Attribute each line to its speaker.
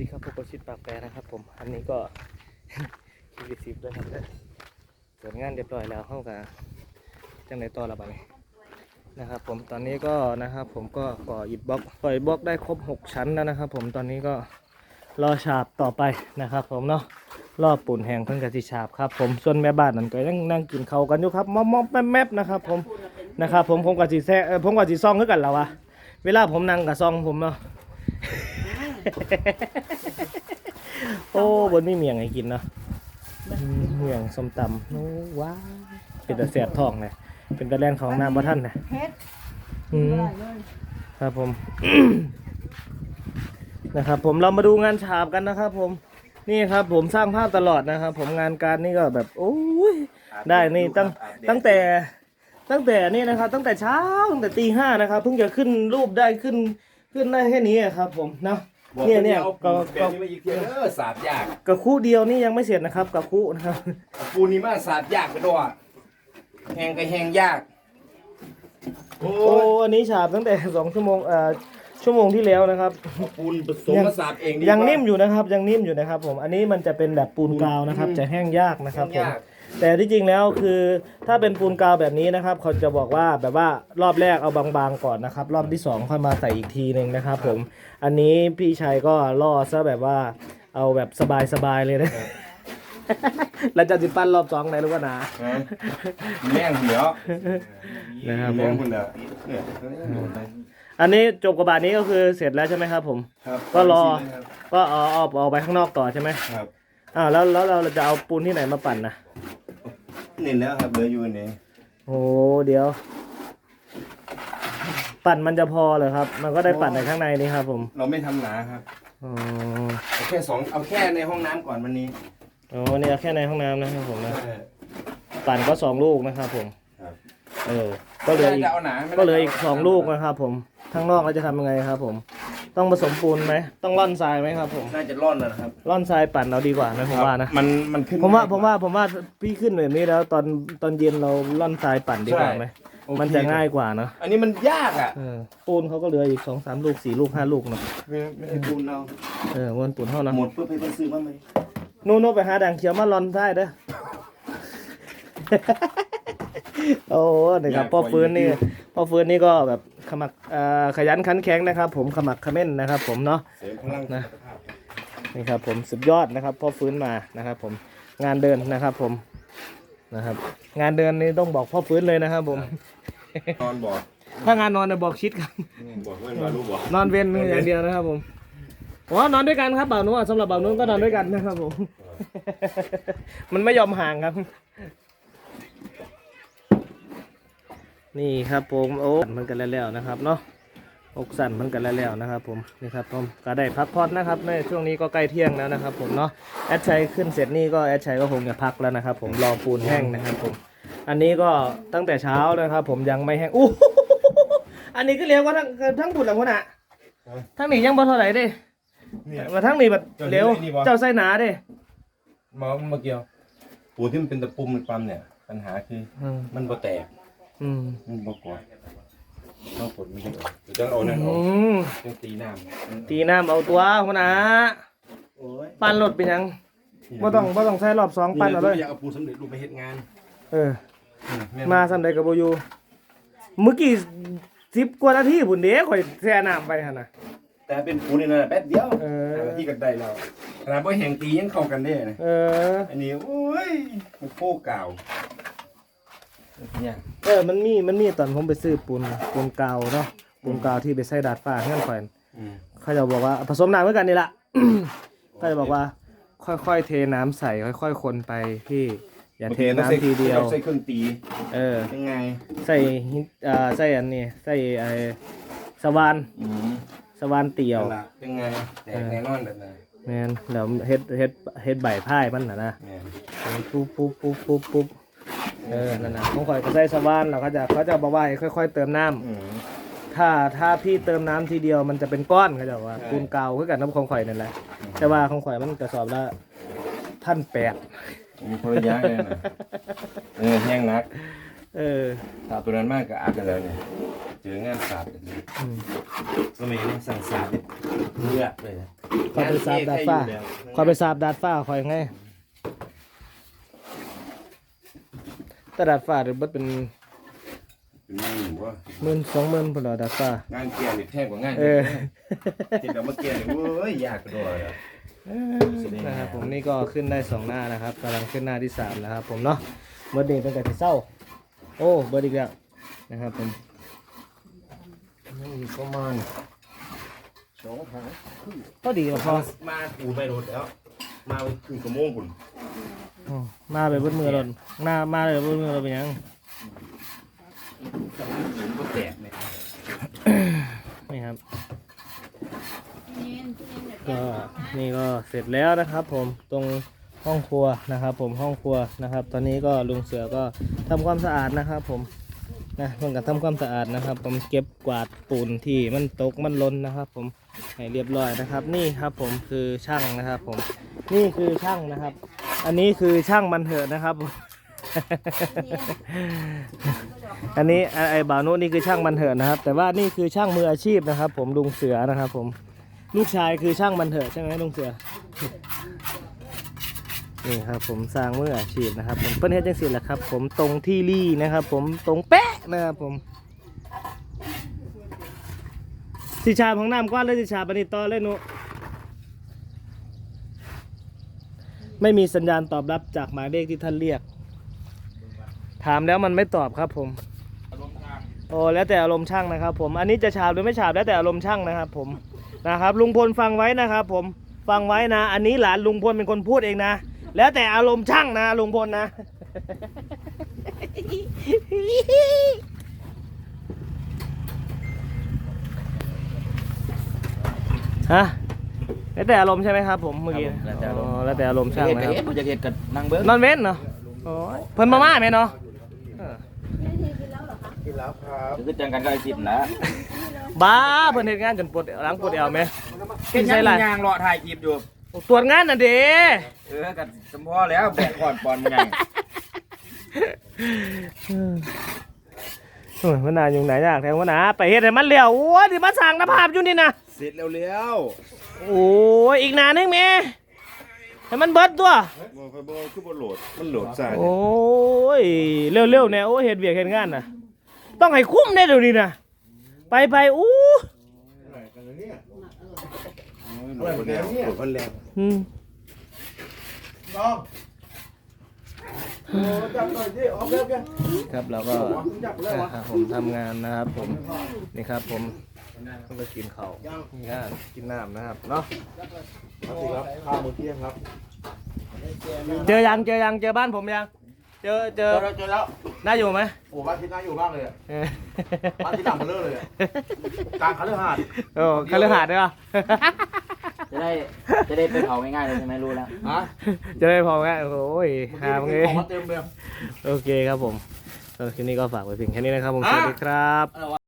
Speaker 1: ดีครับพวกกชิดปากแปรนะครับ ผม อันนี้ก็คีรีสิบด้วยครับเนี่ยเสร็จงานเรียบร้อยแล้วเข้ากับจังไหนต่อละบางนะครับ ผมตอนนี้ก็นะครับ ผมก็ก่ออิฐบล็อกก่ออิฐบล็อกได้ครบ 6 ชั้นแล้วนะครับ ผมตอนนี้ก็รอฉาบต่อไปนะครับ ผมเนาะรอบปุ่นแห้งเพิ่งกะสิฉาบครับ ผมส่วนแม่บ้านนั่นก็ยังนั่งกินข้าวกันอยู่ครับมอมมอมแมบแมบนะครับ ผมนะครับ ผมผมกับจีแซ่ผมกับจีซองคือกันแล้ววะเวลาผมนั่งกับซองผมเนาะ โอ้บนนี่เมียงให้กินเนาะอืมเมียงส้มตำโอ้ว้าวเป็นตะแสบท้องเลยเป็นตะแลนของน้ำบ่ท่านนะ
Speaker 2: เฮ็ด
Speaker 1: อืม
Speaker 2: ได้เลย
Speaker 1: ครับผม นะครับ ผมเรามาดูงานฉาบกันนะครับ ผม นี่ครับ ผมสร้างภาพตลอดนะครับ ผมงานการนี่ก็แบบโอ้ย ได้นี่ตั้งตั้งแต่ตั้งแต่นี่นะครับ ตั้งแต่เช้าตั้งแต่ตีห้านะครับเพิ่งจะขึ้นรูปได้ขึ้นขึ้นได้แค่นี้อะครับ ผมเนาะ
Speaker 3: บอก
Speaker 1: เนี่ยเนี่ย
Speaker 3: อา
Speaker 1: ก็
Speaker 3: ปู
Speaker 1: ก็
Speaker 3: แบบนี้มาอีกเทียเออสาดยาก
Speaker 1: กับคู่เดียวนี่ยังไม่เสร็จนะครับ กับคู่นะครับ
Speaker 3: ปูนี่มาสาดยากกระโดดแหงก็แหงยาก โอ้
Speaker 1: โอ้
Speaker 3: ย
Speaker 1: อันนี้ฉาบตั้งแต่ สองชั่วโมงเอ่อ ชั่วโมงที่แล้วนะครับ
Speaker 3: เอาปูนผสมมาสาดเองดี
Speaker 1: ยัง
Speaker 3: กว่า
Speaker 1: นิ่มอยู่นะครับ ยังนิ่มอยู่นะครับ ผมอันนี้มันจะเป็นแบบปูนกาวนะครับ
Speaker 3: อืม
Speaker 1: จะแห้งยากนะครับผม
Speaker 3: แห้งยาก
Speaker 1: แต่ที่จริงแล้วคือถ้าเป็นปูนกาวแบบนี้นะครับเขาจะบอกว่าแบบว่ารอบแรกเอาบางๆก่อนนะครับ รอบที่สองค่อยมาใส่อีกทีหนึ่งนะครับ ผมอันนี้พี่ชัยก็ล่อซะแบบว่าเอาแบบสบายๆเลยนะ แล้วจะจิปั้นรอบสองไหนรู้ว่านะ
Speaker 3: ฮะแม่งเหนียว
Speaker 1: นะครับผ
Speaker 3: แม่ง
Speaker 1: ม
Speaker 3: คุณเด้อเนี่ย
Speaker 1: อันนี้จบกระบาดนี้ก็คือเสร็จแล้วใช่ไหมครับ ผม
Speaker 3: ครับ
Speaker 1: ก็รอ ก็เอาเอาเอาไปข้างนอกต่อใช่ไหม
Speaker 3: ครับ
Speaker 1: อ้าวแล้วแล้วเราจะเอาปูนที่ไหนมาปั่นนะ
Speaker 3: เน้นแล้วครับเหลืออยู่อันนี้
Speaker 1: โอ้เดี๋ยว ปั่นมันจะพอเหรอครับ มันก็ได้ปั่นในข้างในนี่ครับ ผม
Speaker 3: เราไม่ทำหนาครับ
Speaker 1: อ๋อ
Speaker 3: เอาแค่สองเอาแค่ในห้องน้ำก่อนวันนี้
Speaker 1: อ๋อนี่เอาแค่ในห้องน้ำนะครับผมนะ
Speaker 3: เออ
Speaker 1: ปั่นก็สองลูกนะครับผม
Speaker 3: ครับ
Speaker 1: เออ ก็เหลืออีก
Speaker 3: จะเอาหนาไม่ได้
Speaker 1: ก็เหลืออีกสองลูกนะครับผมข้างนอกเราจะทำยังไงครับ ผม ต้องผสมปูนไหมต้องร่อนทรายไหมครับ ผม
Speaker 3: น่าจะร่อนแล้วนะครับ
Speaker 1: ร่อนทรายปั่นเราดีกว่านะผมว่านะ
Speaker 3: มันมันขึ้น
Speaker 1: ผมว่า
Speaker 3: ง่ย
Speaker 1: ผมว่าผมว่าพี่ขึ้นแบบนี้แล้วตอนตอนเย็นเราล่อนทรายปั่นดีกว่าไหม
Speaker 3: โอเค
Speaker 1: มันจะง่ายกว่าเนอะ
Speaker 3: อันนี้มันยากอะ
Speaker 1: เออปูนเขาก็เหลืออีกสองสามลูกสี่ลูกห้าลูกเนาะ
Speaker 3: ไม่ไม่ให้ปูนเรา
Speaker 1: เออวนปูนเท่านะ
Speaker 3: หมดเพื่อไปเพิ่นซื้อมาไหม
Speaker 1: นู่นๆไปหาด่างเขียวมาล่อนได้เด้อ โอ้นี่ครับพ่อฟื้นนี่พ่อฟื้นนี่ก็แบบขมักเอ่อขยันขันแข็งนะครับ ผมขมักเขม้นนะครับ ผมเนาะ
Speaker 3: เสริมพลัง
Speaker 1: นะนี่ครับผมสุดยอดนะครับพ่อฟื้นมานะครับ ผมงานเดินนะครับ ผมนะครับ งานเดินนี่ต้องบอกพ่อฟื้นเลยนะครับ ผม
Speaker 3: นอนบอก
Speaker 1: ถ้างานนอนเนี่ยบอกชิดครับ
Speaker 3: บอกเพื่อนว่ารู้บอก
Speaker 1: นอนเว้นอย่างเดียวนะครับผม อ๋อนอนด้วยกันครับบ่าวนุ่สำหรับบ่าวนุ่ก็นอนด้วยกันนะครับผม มันไม่ยอมห่างครับ นี่ครับผมโอ้มันกันแล้วๆนะครับเนาะอกสั่นมันกันแล้วๆนะครับผมนี่ครับผมก็ได้พักผ่อนนะครับในช่วงนี้ก็ใกล้เที่ยงแล้วนะครับ ผมเนาะแอดชัยขึ้นเสร็จนี่ก็แอดชัยก็คงจะพักแล้วนะครับ ผมรอปูนแห้งนะครับผม อันนี้ก็ตั้งแต่เช้านะครับ ผมยังไม่แห้งอู้อันนี้ก็เรียกว่าทั้งทั้งบุญหลังคนอะทั้งนี้ยังบ่เท่าไหร่เด้
Speaker 3: เนี่ย
Speaker 1: มาทั้งนี้แบบเร็ว
Speaker 3: เจ้านี่บ่
Speaker 1: เจ้าไส้หนาเด้
Speaker 3: มามาเกี่ยวปูที่มันเป็นตะปุ่มมันปั๊มเนี่ย ปัญหาคือ
Speaker 1: อืม
Speaker 3: มันบ่แตก
Speaker 1: อืม
Speaker 3: มันบ่กวาดต้องผลไม่ได้ออกเดี๋ยวจะเอานั่นออก
Speaker 1: อืม
Speaker 3: ต้องตีน้ำ
Speaker 1: ตีน้ำเอาตัวคนอะ
Speaker 3: โอ้ย
Speaker 1: ปั้นรถเป็นหยังบ่ต้องบ่ต้องใช้รอบสองปั้นเอาเลย
Speaker 3: อยากเอาปูสำเร็จรูปไปเฮ็ดงาน
Speaker 1: เออ
Speaker 3: อืแน
Speaker 1: มาสำใดกับโบอยูเมื่อกี้สิบกว่านาทีผุนเด้ข่อยแช่น้ำไปหั่นน่ะ
Speaker 3: แต่เป็นปูนี่นะแป๊บเดียว
Speaker 1: เออ
Speaker 3: หาที่กันได้แล้วขนาดบ่แห่งตียังเข้ากันได้นะ
Speaker 1: เออ
Speaker 3: อันนี้โอ้ยมันโคกาวเนี่ย
Speaker 1: เออ มันมี มันมีตอนผมไปซื้อปูน ปูนกาวเนาะ ปูนกาวที่ไปใส่ดาดฟ้าเงื่อนข่อย
Speaker 3: อืม
Speaker 1: เขาจะบอกว่าผสมน้ำเหมือนกันนี่ละเขาจะบอกว่า ค่อยๆ เทน้ำใส่ ค่อย ๆ คนไปพี่ อย่าเทน้ำทีเดียว
Speaker 3: ใส่เครื่องตี
Speaker 1: เออ
Speaker 3: ยังไง
Speaker 1: ใส่หินอ่าใส่อันนี้ ใส่ไอ้สว่าน
Speaker 3: อืม
Speaker 1: สว่านเตียว
Speaker 3: นั่นล่ะยังไงแตกแน่นอนแบบนั้น
Speaker 1: แม่นแล้วเฮ็ดเฮ็ดเฮ็ดใบพายมันน่ะนะ
Speaker 3: แม่น
Speaker 1: ปุ๊บปุ๊บปุ๊บปุ๊บปุ๊บเออนั่นน่ะของข่อยก็ใส่สว่านแล้วเขาจะเขาจะบอกว่าให้ค่อย ๆ เติมน้ำ
Speaker 3: อืม
Speaker 1: ถ้าถ้าพี่เติมน้ำทีเดียวมันจะเป็นก้อนเขาจะว่า
Speaker 3: ใช่
Speaker 1: ปูนกาวคือกันน้ำของข่อยนั่นแหละแต่ว่าของข่อยมันกระสอบละพันแปด
Speaker 3: มีคนละอยางเลยนะเออแห้งนัก
Speaker 1: เออ
Speaker 3: สาบตัวนั้นมากกับอากันแล้วเนี่ยเจองานสาบกันเลย
Speaker 1: อืม
Speaker 3: สมัยนี้สั่งสาบเนี่ยเลือดเลยนะ
Speaker 1: ขอไปสาบดาดฟ้าขอไปสาบดาดฟ้าคอยไงแต่ดาดฟ้าเดี๋ยวเบิดเป็น
Speaker 3: เป็นหมื่นว่า
Speaker 1: หมื่นสองหมื่นพนเหรอดาดฟ้า
Speaker 3: งานเกียร์นี่แพงกว่างาน
Speaker 1: เออ
Speaker 3: จริงกับเมื่อกี้เนี่ยเว้ยยากกระโดดอะ
Speaker 1: นะครับผมนี่ก็ขึ้นได้สองหน้านะครับกำลังขึ้นหน้าที่สามแล้วครับผมเนาะเบิร์ดเดย์ตั้งแต่ที่เศร้า โอ้เบิร์ดอีกแล้วนะครับผม
Speaker 3: นี่ประมาณสองพัน
Speaker 1: ก็ดีกว่าพอ
Speaker 3: มาปูไปรถแล้ว มาไปครึ่งชั่วโมงคุณ
Speaker 1: อืมมาไปเบิดมือรถหน้ามาเลยเบิดมือเราเป็นหยัง
Speaker 3: หินก็แตกเนี่ย
Speaker 1: นี่ครับ ก็นี่ก็เสร็จแล้วนะครับผมตรง ห้องครัวนะครับ ผมห้องครัวนะครับ ตอนนี้ก็ลุงเสือก็ทำความสะอาดนะครับ ผมนะเพื่อนกับทำความสะอาดนะครับ ผมเก็บกวาดปูนที่มันตกมันล้นนะครับ ผมให้เรียบร้อยนะครับ นี่ครับผมคือช่างนะครับ ผมนี่คือช่างนะครับ อันนี้คือช่างมันเถอะนะครับอันนี้ไอ้ไอ้บ่าวนุนี่คือช่างมันเถอะนะครับ แต่ว่านี่คือช่างมืออาชีพนะครับ ผมลุงเสือนะครับ ผมลูกชายคือช่างมันเถอะใช่ไหมลุงเสือ นี่ครับผมสร้างมืออาชีพนะครับผมเพิ่นเฮ็ดจังซี่แหละครับ ผมตรงที่รี่นะครับ ผมตรงเป๊ะนะครับผมสิชาของน้ำก้อนเลยสิชาปนิตอเลยหนุไม่มีสัญญาณตอบรับจากหมายเลขที่ท่านเรียก ถามแล้วมันไม่ตอบครับผมโอ้แล้วแต่อารมณ์ช่างนะครับ ผมอันนี้จะฉาบหรือไม่ฉาบแล้วแต่อารมณ์ช่างนะครับ ผมนะครับ ลุงพลฟังไว้นะครับ ผมฟังไว้นะ อันนี้หลานลุงพลเป็นคนพูดเองนะ แล้วแต่อารมณ์ช่างนะลุงพลนะ ฮะ แล้วแต่อารมณ์ใช่ไหมครับผมเมื่อกี้
Speaker 3: ครับผมแล้วแต่อารมณ์
Speaker 1: อ๋อแล้วแต่อารมณ์ช่าง
Speaker 3: เห็ด
Speaker 1: นะ
Speaker 3: กับ
Speaker 1: ครับ
Speaker 3: เห็ดมันจะเห็ดกับนางเบิ้ง
Speaker 1: นอนเว้นเนาะโอ้ยเพิ่นมาม่าไหมเนาะเออ
Speaker 3: คือจังกันก็ไอจิบนะ
Speaker 1: บ้าเพิ่นเฮ็ดงานจนปวดหลังปวดเอวไหม
Speaker 3: เห็น
Speaker 1: ใช่
Speaker 3: ยัง
Speaker 1: ไร
Speaker 3: ยางรอถ่ายคลิปอยู่
Speaker 1: ตรวจงานน่ะเด้
Speaker 3: เออกันสมพอแล้วแบกก่อนปอนมันยัง
Speaker 1: โอ้ยมันนานอยู่ไหนยากแทงวะนะไปเฮ็ดให้มันเร็วโอ้ยดิมาสั่งนภาพอยู่นี่นะ
Speaker 3: เสร็จแล้วแล้ว
Speaker 1: โอ้ยอีกนานนึงแม่ให้มันเบิดตัว
Speaker 2: บ่ค่อยบ่คือบ่โหลดมันโหลดซ่า
Speaker 1: โอ้ยเร็วๆเนี่ยโอ้ยเฮ็ดเวียกเฮ็ดงานน่ะต้องให้คุ้มได้เดี๋ยวนี้นะไปไปๆอู้
Speaker 2: โหลดคนแล้วโหลดคนแล้ว
Speaker 1: อืม
Speaker 2: น้องโอ้จับหน่อยสิออกแล้วแก
Speaker 1: ครับเราก็
Speaker 2: จับแล้ววะ
Speaker 1: นะครับผมทำงานนะครับผมนี่ครับผมต้องไปกินข้าวนี่ฮะกินน้ำนะครับเนาะ
Speaker 2: ครับสิครับข้าวมื้อเที่ยงครับ
Speaker 1: เจอยังเจอยังเจอบ้านผมยังเจอเจ
Speaker 2: เจ
Speaker 1: อ
Speaker 2: อแล้วเจอแล้ว
Speaker 1: น่าอยู่ไหม
Speaker 2: โอ้บ้านที่น่าอยู่มากเลยอะ
Speaker 1: เออ
Speaker 2: บ้านที่ต่ำมาเลอะเลยอะกลางคฤหาสน์
Speaker 1: โอ้คาลือหาดได้ปะ
Speaker 4: จะได้จะได้ไปเผาง่ายๆเลยใช่ไหมรู้แล้ว
Speaker 2: ฮะ
Speaker 1: จะได้พอไหมโอ้ยหาม
Speaker 2: เมื่
Speaker 1: เล
Speaker 2: อยกี้ของมาเต็มเลย
Speaker 1: โอเคครับผมสำหรับคลิปนี้ก็ฝากไว้เพียงแค่นี้นะครับผม สวัสดีครับ